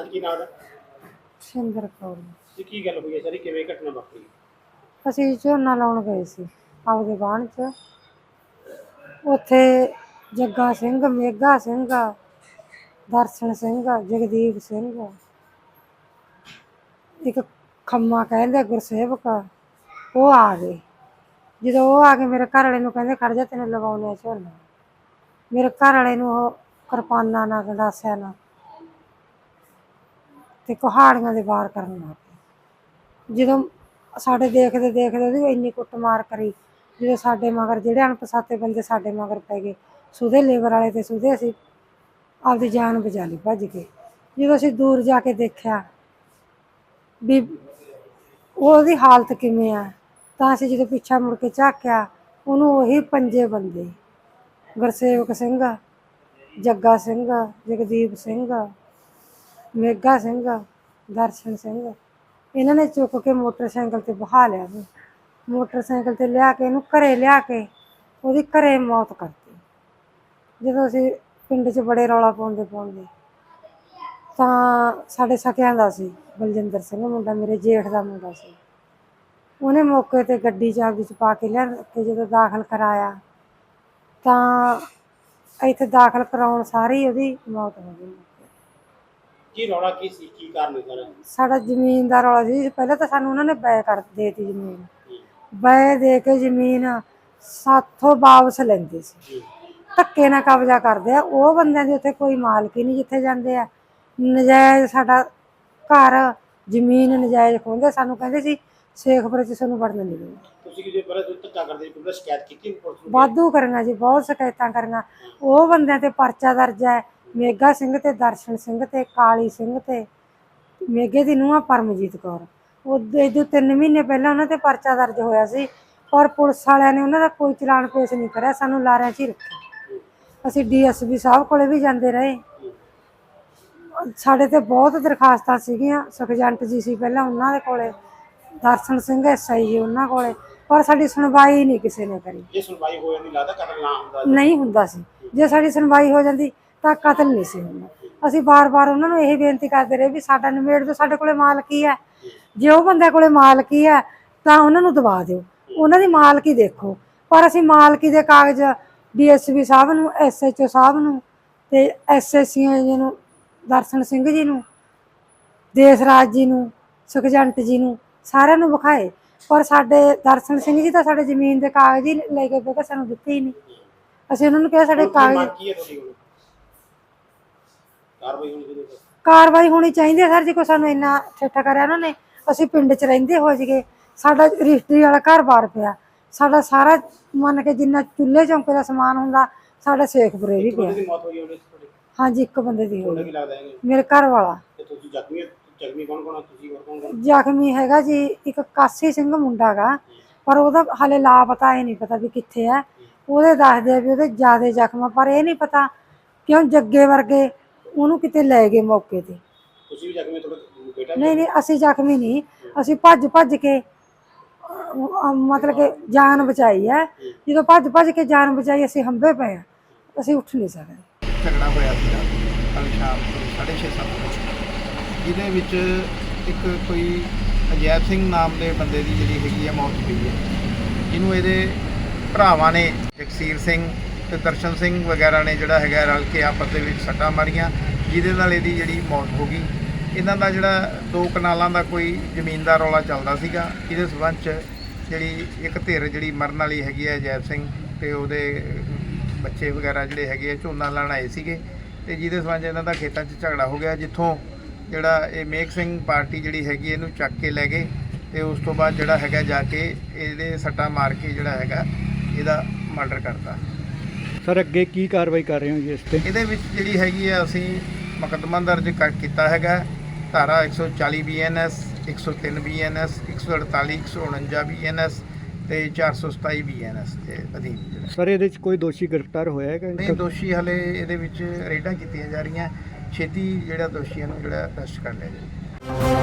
ਅੱਜ ਕੀ ਨਾਮ ਹੈ? ਸਿੰਦਰ ਕੌਰ। ਜੀ ਕੀ ਗੱਲ ਹੋਈ ਹੈ ਸਾਰੀ? ਕਿਵੇਂ ਘਟਨਾ ਵਾਪਰੀ? ਅਸੀਂ ਝੋਨਾ ਲਾਉਣ ਗਏ ਸੀ ਆਪਦੇ ਬਾਣ 'ਚ। ਉੱਥੇ ਜੱਗਾ ਸਿੰਘ ਮੇਗਾ ਸਿੰਘ ਦਰਸ਼ਨ ਸਿੰਘ ਜਗਦੀਪ ਸਿੰਘ। ਇੱਕ ਖੰਮਾ ਕਹਿੰਦੇ ਗੁਰਸੇਵਕ ਉਹ ਆ ਗਏ। ਜਦੋਂ ਉਹ ਆ ਕੇ ਮੇਰੇ ਘਰ ਵਾਲੇ ਨੂੰ ਕਹਿੰਦੇ ਖੜ ਜਾ ਤੈਨੂੰ ਲਗਾਉਣੇ ਆ ਝੋਨਾ। ਮੇਰੇ ਘਰ ਵਾਲੇ ਨੂੰ ਉਹ ਕਿਰਪਾਨਾਂ ਨਾਲ ਗੰਡਾਸਿਆ ਨਾਲ ਤੇ ਕੁਹਾੜੀਆਂ ਦੇ ਵਾਰ ਕਰਨ ਲੱਗ ਪਏ। ਜਦੋਂ ਸਾਡੇ ਦੇਖਦੇ ਦੇਖਦੇ ਉਹਦੀ ਇੰਨੀ ਕੁੱਟਮਾਰ ਕਰੀ, ਜਦੋਂ ਸਾਡੇ ਮਗਰ ਜਿਹੜੇ ਅਣਪਛਾਤੇ ਬੰਦੇ ਸਾਡੇ ਮਗਰ ਪੈ ਗਏ ਸੁਦੇ ਲੇਬਰ ਵਾਲੇ ਤੇ ਸੁਦੇ ਅਸੀਂ, ਆਪਦੀ ਜਾਨ ਬਚਾ ਲਈ, ਭੱਜ ਕੇ ਜਦੋਂ ਅਸੀਂ ਦੂਰ ਜਾ ਕੇ ਦੇਖਿਆ ਵੀ ਉਹਦੀ ਹਾਲਤ ਕਿਵੇਂ ਆ, ਤਾਂ ਅਸੀਂ ਜਦੋਂ ਪਿੱਛਾ ਮੁੜ ਕੇ ਝਾਕਿਆ, ਉਹਨੂੰ ਉਹੀ ਪੰਜੇ ਬੰਦੇ, ਗੁਰਸੇਵਕ ਸਿੰਘ, ਜੱਗਾ ਸਿੰਘ, ਜਗਦੀਪ ਸਿੰਘ ਮੇਗਾ ਸਿੰਘ, ਦਰਸ਼ਨ ਸਿੰਘ। ਇਹਨਾਂ ਨੇ ਚੁੱਕ ਕੇ ਮੋਟਰਸਾਈਕਲ ਤੇ ਬਹਾ ਲਿਆ ਵੀ ਮੋਟਰਸਾਈਕਲ ਤੇ ਲਿਆ ਕੇ ਇਹਨੂੰ ਘਰੇ ਲਿਆ ਕੇ ਉਹਦੀ ਘਰੇ ਮੌਤ ਕਰਤੀ। ਜਦੋਂ ਅਸੀਂ ਪਿੰਡ 'ਚ ਬੜੇ ਰੌਲਾ ਪਾਉਂਦੇ ਪਾਉਂਦੇ ਤਾਂ ਸਾਡੇ ਸਕਿਆਂ ਦਾ ਸੀ, ਬਲਜਿੰਦਰ ਸਿੰਘ ਮੁੰਡਾ, ਮੇਰੇ ਜੇਠ ਦਾ ਮੁੰਡਾ ਸੀ। ਉਹਨੇ ਮੌਕੇ ਤੇ ਗੱਡੀ ਚ ਆਪਦੀ ਚ ਪਾ ਕੇ ਲਿਆ ਕੇ ਜਦੋਂ ਦਾਖਲ ਕਰਾਇਆ ਤਾਂ ਇੱਥੇ ਦਾਖਲ ਕਰਾਉਣ ਸਾਰੀ ਉਹਦੀ ਮੌਤ ਹੋ ਗਈ। ਕੀ ਰੌਲਾ ਕੀ ਸੀ? ਕੀ ਕਾਰਨ ਸਰ ਸਾਡਾ? ਜ਼ਮੀਨ ਦਾ ਰੌਲਾ ਸੀ। ਪਹਿਲਾਂ ਤਾਂ ਸਾਨੂੰ ਉਹਨਾਂ ਨੇ ਬੈ ਕਰ ਦੇਤੀ ਜ਼ਮੀਨ। ਬੈ ਦੇ ਕੇ ਜ਼ਮੀਨ ਸਾਥੋਂ ਵਾਪਸ ਲੈਂਦੇ ਸੀ। ਧੱਕੇ ਨਾਲ ਕਬਜ਼ਾ ਕਰਦੇ ਆ। ਉਹ ਬੰਦਿਆਂ ਦੀ ਉੱਥੇ ਕੋਈ ਮਾਲਕ ਹੀ ਨਹੀਂ ਜਿੱਥੇ ਜਾਂਦੇ ਆ। ਨਜਾਇਜ਼ ਸਾਡਾ ਘਰ ਜ਼ਮੀਨ ਨਜਾਇਜ਼ ਖੋਹਦੇ। ਸਾਨੂੰ ਕਹਿੰਦੇ ਸੀ ਸ਼ੇਖਪੁਰੇ ਚ ਸਾਨੂੰ ਵੜਨ ਨਹੀਂ ਦਿੰਦੇ ਤੁਸੀਂ ਪਹਿਲਾਂ ਤੋਂ ਧੱਕਾ ਕਰਦੇ ਪੁਲਿਸ ਸ਼ਿਕਾਇਤ ਕੀਤੀ ਪੁਲਿਸ ਨੂੰ? ਵਾਧੂ ਕਰੀਆਂ ਜੀ ਬਹੁਤ ਸ਼ਿਕਾਇਤਾਂ ਕਰੀਆਂ ਉਹ ਬੰਦਿਆਂ ਤੇ ਪਰਚਾ ਦਰਜ ਹੈ। ਮੇਗਾ ਸਿੰਘ ਤੇ ਦਰਸ਼ਨ ਸਿੰਘ ਤੇ ਕਾਲੀ ਸਿੰਘ ਤੇ ਮੇਗੇ ਦੀ ਨੂੰਹ ਆ ਪਰਮਜੀਤ ਕੌਰ। ਉਹ ਇਹਦੇ ਤਿੰਨ ਮਹੀਨੇ ਪਹਿਲਾਂ ਉਹਨਾਂ ਤੇ ਪਰਚਾ ਦਰਜ ਹੋਇਆ ਸੀ ਪਰ ਪੁਲਿਸ ਵਾਲਿਆਂ ਨੇ ਉਹਨਾਂ ਦਾ ਕੋਈ ਚਲਾਨ ਪੇਸ਼ ਨਹੀਂ ਕਰਿਆ ਸਾਨੂੰ ਲਾਰਿਆਂ 'ਚ ਹੀ ਰੱਖਿਆ। ਅਸੀਂ ਡੀਐਸਪੀ ਸਾਹਿਬ ਕੋਲੇ ਵੀ ਜਾਂਦੇ ਰਹੇ। ਸਾਡੇ ਤੇ ਬਹੁਤ ਦਰਖਾਸਤਾਂ ਸੀਗੀਆਂ ਸੁਖਜੰਟ ਜੀ ਸੀ ਪਹਿਲਾਂ ਉਹਨਾਂ ਦੇ ਕੋਲੇ ਦਰਸ਼ਨ ਸਿੰਘ ਐਸਆਈ ਜੀ ਉਹਨਾਂ ਕੋਲੇ ਪਰ ਸਾਡੀ ਸੁਣਵਾਈ ਨਹੀਂ ਕਿਸੇ ਨੇ ਕਰੀ। ਜੇ ਸੁਣਵਾਈ ਹੋ ਜਾਂਦੀ ਲੱਗਦਾ ਕਤਲ ਨਾ ਹੁੰਦਾ। ਨਹੀਂ ਹੁੰਦਾ ਸੀ। ਜੇ ਸਾਡੀ ਸੁਣਵਾਈ ਹੋ ਜਾਂਦੀ ਤਾਂ ਕਤਲ ਨਹੀਂ ਸੀ ਹੁੰਦਾ। ਅਸੀਂ ਬਾਰ-ਬਾਰ ਉਹਨਾਂ ਨੂੰ ਇਹ ਬੇਨਤੀ ਕਰਦੇ ਰਹੇ ਵੀ ਸਾਡਾ ਨਿਬੇੜ ਦਿਓ ਸਾਡੇ ਕੋਲੇ ਮਾਲਕੀ ਹੈ ਜੇ ਉਹ ਬੰਦੇ ਕੋਲੇ ਮਾਲਕੀ ਹੈ ਤਾਂ ਉਹਨਾਂ ਨੂੰ ਦਵਾ ਦਿਓ। ਉਹਨਾਂ ਦੀ ਮਾਲਕੀ ਦੇਖੋ। ਪਰ ਅਸੀਂ ਮਾਲਕੀ ਦੇ ਕਾਗਜ਼ ਡੀਐਸਪੀ ਸਾਹਿਬ ਨੂੰ ਐਸਐਚਓ ਸਾਹਿਬ ਨੂੰ ਤੇ ਐਸਐਸਸੀ ਜੀ ਨੂੰ ਦਰਸ਼ਨ ਸਿੰਘ ਜੀ ਨੂੰ ਦੇਸਰਾਜ ਜੀ ਨੂੰ ਸੁਖਜੰਟ ਜੀ ਨੂੰ ਸਾਰਿਆਂ ਨੂੰ ਵਿਖਾਏ। ਪਰ ਸਾਡੇ ਦਰਸ਼ਨ ਸਿੰਘ ਜੀ ਤਾਂ ਸਾਡੇ ਜ਼ਮੀਨ ਦੇ ਕਾਗਜ਼ ਹੀ ਲੈ ਕੇ ਬੇਕਾ ਸਾਨੂੰ ਦਿੱਤੇ ਹੀ ਨਹੀਂ। ਅਸੀਂ ਉਹਨਾਂ ਨੂੰ ਕਿਹਾ ਸਾਡੇ ਹੁਣ ਕਾਗਜ਼ ਮੰਗ ਕੀ ਹੈ ਤੁਹਾਡੀ ਹੁਣ ਕਾਰਵਾਈ ਹੋਣੀ ਚਾਹੀਦੀ ਹੈ ਕਾਰਵਾਈ ਹੋਣੀ ਚਾਹੀਦੀ ਹੈ ਸਰ ਜੀ ਕੋਈ ਸਾਨੂੰ ਇੰਨਾ ਠੇਠਾ ਕਰਿਆ ਉਹਨਾਂ ਨੇ ਅਸੀਂ ਪਿੰਡ 'ਚ ਰਹਿੰਦੇ ਹੋ ਜਗੇ ਸਾਡਾ ਰਜਿਸਟਰੀ ਵਾਲਾ ਘਰ ਬਾਰ ਪਿਆ। ਸਾਡਾ ਸਾਰਾ ਮੰਨ ਕੇ ਜਿੰਨਾ ਚੁੱਲ੍ਹੇ ਚੌਂਕੇ ਦਾ ਸਮਾਨ ਹੁੰਦਾ ਸਾਡਾ ਸੇਖਪੁਰੇ ਵੀ ਪਿਆ ਬੰਦੇ ਦੀ ਮੌਤ ਹੋਈ ਹੋਣੀ ਤੁਹਾਡੇ? ਹਾਂਜੀ ਇੱਕ ਬੰਦੇ ਦੀ ਹੋਈ। ਕੀ ਲੱਗਦਾ ਹੈ ਮੇਰੇ ਘਰ ਵਾਲਾ। ਤੇ ਤੁਸੀਂ ਜ਼ਖਮੀ ਹੋ? ਜ਼ਖਮੀ ਕੌਣ ਕੌਣ ਆ? ਤੁਸੀਂ ਹੋਰ ਕੌਣ ਕੌਣ? ਜ਼ਖਮੀ ਹੈਗਾ ਜੀ ਇੱਕ ਕਾਸੀ ਸਿੰਘ ਮੁੰਡਾ ਗਾ ਪਰ ਉਹਦਾ ਹਾਲੇ ਲਾਪਤਾ ਇਹ ਨਹੀਂ ਪਤਾ ਵੀ ਕਿੱਥੇ ਹੈ। ਉਹਦੇ ਦੱਸਦੇ ਆ ਵੀ ਉਹਦੇ ਜ਼ਿਆਦਾ ਜ਼ਖਮ ਆ, ਪਰ ਇਹ ਨਹੀਂ ਪਤਾ ਕਿਉਂ ਜੱਗੇ ਵਰਗੇ ਉਹਨੂੰ ਕਿਤੇ ਲੈ ਗਏ ਮੌਕੇ ਤੇ। ਤੁਸੀਂ ਵੀ ਜ਼ਖਮੀ ਹੋ, ਤੁਹਾਡਾ ਬੇਟਾ ਵੀ? ਨਹੀਂ ਨਹੀਂ ਅਸੀਂ ਜ਼ਖਮੀ ਨਹੀਂ। ਅਸੀਂ ਭੱਜ ਭੱਜ ਕੇ ਅਹ, ਮਤਲਬ ਕਿ ਜਾਨ ਬਚਾਈ ਹੈ। ਜਦੋਂ ਭੱਜ ਭੱਜ ਕੇ ਜਾਨ ਬਚਾਈ ਅਸੀਂ ਹੰਬੇ ਪਏ ਆ ਅਸੀਂ ਉੱਠ ਨਹੀਂ ਸਕਦੇ। ਝਗੜਾ ਹੋਇਆ ਸੀਗਾ ਕੱਲ ਸ਼ਾਮ ਨੂੰ 6:30 ਵਜੇ। ਜਿਹਦੇ ਵਿੱਚ ਇੱਕ ਕੋਈ ਅਜੈਬ ਸਿੰਘ ਨਾਮ ਦੇ ਬੰਦੇ ਦੀ ਜਿਹੜੀ ਹੈਗੀ ਆ ਮੌਤ ਹੋਈ ਹੈ। ਜਿਹਨੂੰ ਇਹਦੇ ਭਰਾਵਾਂ ਨੇ ਜਗਸੀਰ ਸਿੰਘ ਤੇ ਦਰਸ਼ਨ ਸਿੰਘ ਵਗੈਰਾ ਨੇ ਜਿਹੜਾ ਹੈਗਾ ਰਲ ਕੇ ਆਪਸ ਦੇ ਵਿੱਚ ਸੱਟਾਂ ਮਾਰੀਆਂ, ਜਿਹਦੇ ਨਾਲ ਇਹਦੀ ਜਿਹੜੀ ਮੌਤ ਹੋ ਗਈ। ਇਹਨਾਂ ਦਾ ਜਿਹੜਾ ਦੋ ਕਨਾਲਾਂ ਦਾ ਕੋਈ ਜ਼ਮੀਨ ਦਾ ਰੌਲਾ ਚੱਲਦਾ ਸੀਗਾ, ਇਹਦੇ ਸਬੰਧ ਚ ਜਿਹੜੀ ਇੱਕ ਧਿਰ ਜਿਹੜੀ ਮਰਨ ਵਾਲੀ ਹੈਗੀ ਹੈ ਜੈਬ ਸਿੰਘ ਤੇ ਉਹਦੇ ਬੱਚੇ ਵਗੈਰਾ ਜਿਹੜੇ ਹੈਗੇ ਆ, ਝੋਨਾ ਲੈਣ ਆਏ ਸੀਗੇ। ਤੇ ਜਿਹਦੇ ਸਬੰਧ ਇਹਨਾਂ ਦਾ ਖੇਤਾਂ 'ਚ ਝਗੜਾ ਹੋ ਗਿਆ, ਜਿੱਥੋਂ ਜਿਹੜਾ ਇਹ ਮੇਕ ਸਿੰਘ ਪਾਰਟੀ ਜਿਹੜੀ ਹੈਗੀ ਇਹਨੂੰ ਚੱਕ ਕੇ ਲੈ ਗਏ ਤੇ ਉਸ ਤੋਂ ਬਾਅਦ ਜਿਹੜਾ ਹੈਗਾ ਜਾ ਕੇ ਇਹਦੇ ਸੱਟਾਂ ਮਾਰ ਕੇ ਜਿਹੜਾ ਹੈਗਾ, ਇਹਦਾ ਮਰਡਰ ਕਰਤਾ। ਸਰ ਅੱਗੇ ਕੀ ਕਾਰਵਾਈ ਕਰ ਰਹੇ ਹੋ ਜੀ ਇਸ ਤੇ? ਇਹਦੇ ਵਿੱਚ ਜਿਹੜੀ ਹੈਗੀ ਆ ਅਸੀਂ ਮੁਕੱਦਮਾ ਦਰਜ ਕਰ ਕੀਤਾ ਹੈਗਾ। ਧਾਰਾ 140 ਬੀਐਨਐਸ 103 ਬੀਐਨਐਸ 148 149 ਬੀਐਨਐਸ ਤੇ 427 ਬੀਐਨਐਸ ਦੇ ਅਧੀਨ ਜਿਹੜਾ। ਸਰ ਇਹਦੇ ਵਿੱਚ ਕੋਈ ਦੋਸ਼ੀ ਗ੍ਰਿਫਤਾਰ ਹੋਇਆ ਹੈਗਾ? ਨਹੀਂ ਦੋਸ਼ੀ ਹਲੇ ਇਹਦੇ ਵਿੱਚ ਰੇਡਾਂ ਕੀਤੀਆਂ ਜਾ ਰਹੀਆਂ। ਛੇਤੀ ਜਿਹੜਾ ਦੋਸ਼ੀਆਂ ਨੂੰ ਜਿਹੜਾ ਅਰੈਸਟ ਕਰ ਲਿਆ ਜਾਵੇ।